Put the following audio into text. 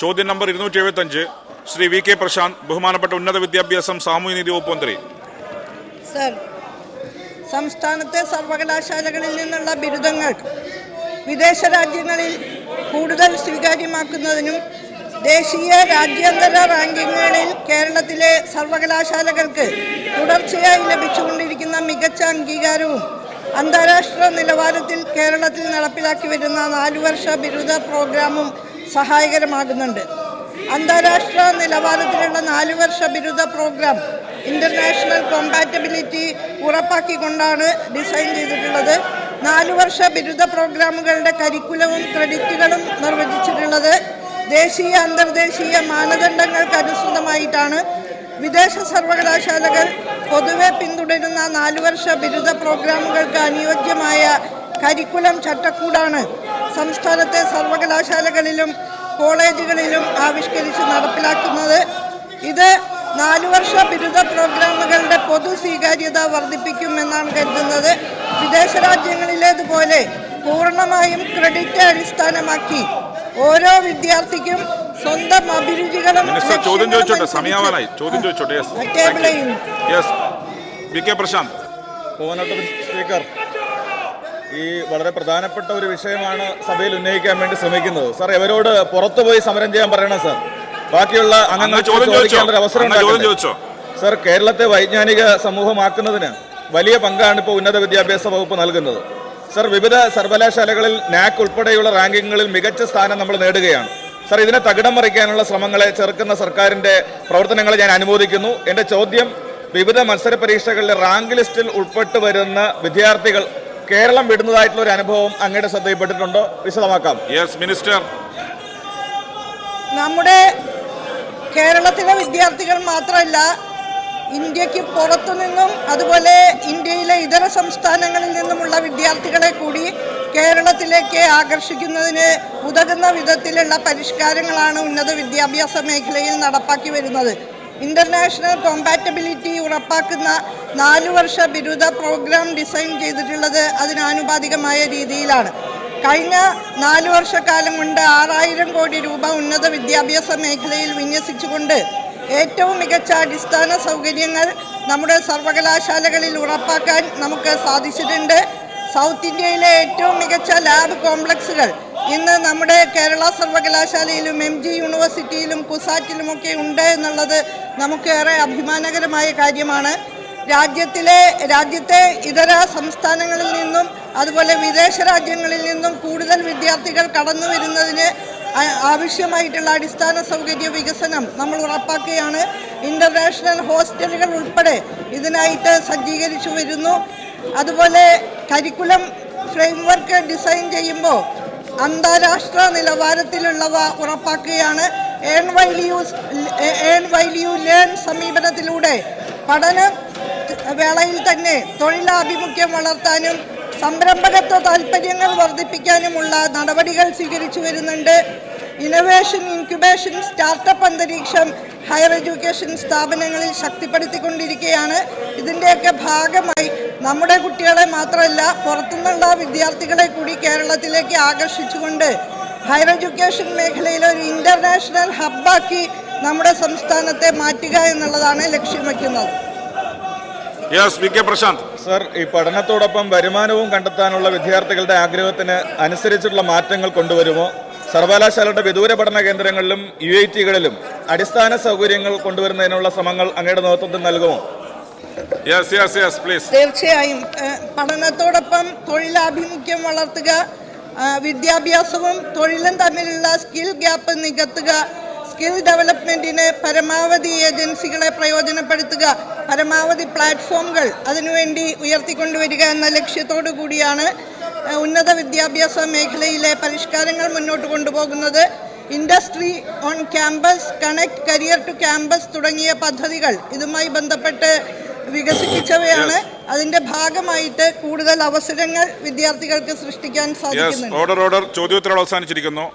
ചോദ്യം നമ്പർ ഇരുന്നൂറ്റി എഴുപത്തഞ്ച് ശ്രീ വി കെ പ്രശാന്ത് ബഹുമാനപ്പെട്ട ഉന്നത വിദ്യാഭ്യാസം സാമൂഹ്യനീതി വകുപ്പ് മന്ത്രി. സർ സംസ്ഥാനത്തെ സർവകലാശാലകളിൽ നിന്നുള്ള ബിരുദങ്ങൾ വിദേശ രാജ്യങ്ങളിൽ കൂടുതൽ സ്വീകാര്യമാക്കുന്നതിനും ദേശീയ രാജ്യാന്തര റാങ്കിങ്ങുകളിൽ കേരളത്തിലെ സർവകലാശാലകൾക്ക് തുടർച്ചയായി ലഭിച്ചുകൊണ്ടിരിക്കുന്ന മികച്ച അംഗീകാരവും അന്താരാഷ്ട്ര നിലവാരത്തിൽ കേരളത്തിൽ നടപ്പിലാക്കി വരുന്ന നാലു വർഷ ബിരുദ പ്രോഗ്രാമും സഹായകരമാകുന്നുണ്ട്. അന്താരാഷ്ട്ര നിലവാരത്തിലുള്ള നാലു വർഷ ബിരുദ പ്രോഗ്രാം ഇന്റർനാഷണൽ കോമ്പാറ്റബിലിറ്റി ഉറപ്പാക്കിക്കൊണ്ടാണ് ഡിസൈൻ ചെയ്തിട്ടുള്ളത്. നാലു വർഷ ബിരുദ പ്രോഗ്രാമുകളുടെ കരിക്കുലവും ക്രെഡിറ്റുകളും നിർവചിച്ചിട്ടുള്ളത്. ദേശീയ അന്തർദേശീയ മാനദണ്ഡങ്ങൾക്കനുസൃതമായിട്ടാണ്. വിദേശ സർവകലാശാലകൾ പൊതുവെ പിന്തുടരുന്ന നാലു വർഷ ബിരുദ പ്രോഗ്രാമുകൾക്ക് അനുയോജ്യമായ കരിക്കുലം ചട്ടക്കൂടാണ് സംസ്ഥാനത്തെ സർവകലാശാലകളിലും കോളേജുകളിലും ആവിഷ്കരിച്ച് നടപ്പിലാക്കുന്നത്. ഇത് നാലു വർഷ ബിരുദ പ്രോഗ്രാമുകളുടെ പൊതു സ്വീകാര്യത വർദ്ധിപ്പിക്കുമെന്നാണ് കരുതുന്നത്. വിദേശ രാജ്യങ്ങളിലേതുപോലെ പൂർണമായും ക്രെഡിറ്റ് അടിസ്ഥാനമാക്കി ഓരോ വിദ്യാർത്ഥിക്കും സ്വന്തം അഭിരുചികളും മിനിസ്റ്റർ ചോദ്യം ലക്ഷ്യങ്ങളും ചോദിച്ചോട്ടെ? അനുസരിച്ച് സമയാവാനായി ചോദ്യം ചോദിച്ചോട്ടെ? യെസ് ടേബിൾ ചെയ്യുന്നു yes V K Prashanth speaker ഈ വളരെ പ്രധാനപ്പെട്ട ഒരു വിഷയമാണ് സഭയിൽ ഉന്നയിക്കാൻ വേണ്ടി ശ്രമിക്കുന്നത്. സാർ ഇവരോട് പുറത്തു പോയി സമരം ചെയ്യാൻ പറയണം സാർ. ബാക്കിയുള്ള അങ്ങ് അംഗങ്ങൾക്ക് ചോദിക്കാൻ ഒരു അവസരം സാർ കേരളത്തെ വൈജ്ഞാനിക സമൂഹമാക്കുന്നതിന് വലിയ പങ്കാണ് ഇപ്പോൾ ഉന്നത വിദ്യാഭ്യാസ വകുപ്പ് നൽകുന്നത്. സാർ വിവിധ സർവകലാശാലകളിൽ നാക് ഉൾപ്പെടെയുള്ള റാങ്കിങ്ങുകളിൽ മികച്ച സ്ഥാനം നമ്മൾ നേടുകയാണ്. സാർ ഇതിനെ തകിടം മറിക്കാനുള്ള ശ്രമങ്ങളെ ചെറുക്കുന്ന സർക്കാരിന്റെ പ്രവർത്തനങ്ങളെ ഞാൻ അനുമോദിക്കുന്നു. എന്റെ ചോദ്യം വിവിധ മത്സര പരീക്ഷകളിലെ റാങ്ക് ലിസ്റ്റിൽ ഉൾപ്പെട്ട് വരുന്ന വിദ്യാർത്ഥികൾ കേരളം വിടുന്നതായിട്ടുള്ള ഒരു അനുഭവം അങ്ങയുടെ ശ്രദ്ധയിൽപ്പെട്ടിട്ടുണ്ടോ? വിശദമാക്കാം. യെസ് മിനിസ്റ്റർ നമ്മുടെ കേരളത്തിലെ വിദ്യാർത്ഥികൾ മാത്രമല്ല ഇന്ത്യയ്ക്ക് പുറത്തു നിന്നും അതുപോലെ ഇന്ത്യയിലെ ഇതര സംസ്ഥാനങ്ങളിൽ നിന്നുമുള്ള വിദ്യാർത്ഥികളെ കൂടി കേരളത്തിലേക്ക് ആകർഷിക്കുന്നതിന് ഉതകുന്ന വിധത്തിലുള്ള പരിഷ്കാരങ്ങളാണ് ഉന്നത വിദ്യാഭ്യാസ മേഖലയിൽ നടപ്പാക്കി വരുന്നത്. ഇന്റർനാഷണൽ കോമ്പാറ്റബിലിറ്റി ഉറപ്പാക്കുന്ന നാലു വർഷ ബിരുദ പ്രോഗ്രാം ഡിസൈൻ ചെയ്തിട്ടുള്ളത് അതിനാനുപാതികമായ രീതിയിലാണ്. കഴിഞ്ഞ നാലു വർഷക്കാലം കൊണ്ട് ആറായിരം കോടി രൂപ ഉന്നത വിദ്യാഭ്യാസ മേഖലയിൽ വിന്യസിച്ചുകൊണ്ട് ഏറ്റവും മികച്ച അടിസ്ഥാന സൗകര്യങ്ങൾ നമ്മുടെ സർവകലാശാലകളിൽ ഉറപ്പാക്കാൻ നമുക്ക് സാധിച്ചിട്ടുണ്ട്. സൗത്ത് ഇന്ത്യയിലെ ഏറ്റവും മികച്ച ലാബ് കോംപ്ലക്സുകൾ ഇന്ന് നമ്മുടെ കേരള സർവകലാശാലയിലും എം ജി യൂണിവേഴ്സിറ്റിയിലും കുസാറ്റിലുമൊക്കെ ഉണ്ട് എന്നുള്ളത് നമുക്കേറെ അഭിമാനകരമായ കാര്യമാണ്. രാജ്യത്തിലെ രാജ്യത്തെ ഇതര സംസ്ഥാനങ്ങളിൽ നിന്നും അതുപോലെ വിദേശ രാജ്യങ്ങളിൽ നിന്നും കൂടുതൽ വിദ്യാർത്ഥികൾ കടന്നു വരുന്നതിന് ആവശ്യമായിട്ടുള്ള അടിസ്ഥാന സൗകര്യ വികസനം നമ്മൾ ഉറപ്പാക്കുകയാണ്. ഇന്റർനാഷണൽ ഹോസ്റ്റലുകൾ ഉൾപ്പെടെ ഇതിനായിട്ട് സജ്ജീകരിച്ചു വരുന്നു. അതുപോലെ കരിക്കുലം ഫ്രെയിംവർക്ക് ഡിസൈൻ ചെയ്യുമ്പോൾ അന്താരാഷ്ട്ര നിലവാരത്തിലുള്ളവ ഉറപ്പാക്കുകയാണ്. Earn while earn while learn സമീപനത്തിലൂടെ പഠന വേളയിൽ തന്നെ തൊഴിലാഭിമുഖ്യം വളർത്താനും സംരംഭകത്വ താല്പര്യങ്ങൾ വർദ്ധിപ്പിക്കാനുമുള്ള നടപടികൾ സ്വീകരിച്ചു വരുന്നുണ്ട്. ഇന്നൊവേഷൻ ഇൻക്യുബേഷൻ സ്റ്റാർട്ടപ്പ് അന്തരീക്ഷം ഹയർ എഡ്യൂക്കേഷൻ സ്ഥാപനങ്ങളിൽ ശക്തിപ്പെടുത്തിക്കൊണ്ടിരിക്കുകയാണ്. ഇതിന്റെയൊക്കെ ഭാഗമായി നമ്മുടെ കുട്ടികളെ മാത്രമല്ല പുറത്തുനിന്നുള്ള വിദ്യാർത്ഥികളെ കൂടി കേരളത്തിലേക്ക് ആകർഷിച്ചുകൊണ്ട് ഹയർ എഡ്യൂക്കേഷൻ മേഖലയിൽ ഒരു ഇന്റർനാഷണൽ ഹബ്ബാക്കി നമ്മുടെ സംസ്ഥാനത്തെ മാറ്റുക എന്നുള്ളതാണ് ലക്ഷ്യം വയ്ക്കുന്നത്. പ്രശാന്ത്. സർ ഈ പഠനത്തോടൊപ്പം വരുമാനവും കണ്ടെത്താനുള്ള വിദ്യാർത്ഥികളുടെ ആഗ്രഹത്തിന് അനുസരിച്ചുള്ള മാറ്റങ്ങൾ കൊണ്ടുവരുമോ? സർവകലാശാലയുടെ വിദൂര പഠന കേന്ദ്രങ്ങളിലും യു ഐ ടികളിലും അടിസ്ഥാന സൗകര്യങ്ങൾ കൊണ്ടുവരുന്നതിനുള്ള ശ്രമങ്ങൾ അങ്ങയുടെ നേതൃത്വത്തിൽ നൽകുമോ? യെസ് യെസ് യെസ് പ്ലീസ് തീർച്ചയായും. പഠനത്തോടൊപ്പം തൊഴിലാഭിമുഖ്യം വളർത്തുക വിദ്യാഭ്യാസവും തൊഴിലും തമ്മിലുള്ള സ്കിൽ ഗ്യാപ്പ് നികത്തുക സ്കിൽ ഡെവലപ്മെന്റിന് പരമാവധി ഏജൻസികളെ പ്രയോജനപ്പെടുത്തുക പരമാവധി പ്ലാറ്റ്ഫോമുകൾ അതിനുവേണ്ടി ഉയർത്തിക്കൊണ്ടുവരിക എന്ന ലക്ഷ്യത്തോടു കൂടിയാണ് ഉന്നത വിദ്യാഭ്യാസ മേഖലയിലെ പരിഷ്കാരങ്ങൾ മുന്നോട്ട് കൊണ്ടുപോകുന്നത് industry on campus connect career to campus തുടങ്ങിയ പദ്ധതികൾ. ഇതുമായി ബന്ധപ്പെട്ട് വികസിപ്പിച്ചവയാണ്. അതിന്റെ ഭാഗമായിട്ട് കൂടുതൽ അവസരങ്ങൾ വിദ്യാർത്ഥികൾക്ക് സൃഷ്ടിക്കാൻ സാധിക്കുന്നുണ്ട്. ഓർഡർ ഓർഡർ ചോദ്യോത്തരവ് അവസാനിച്ചിരിക്കുന്നു.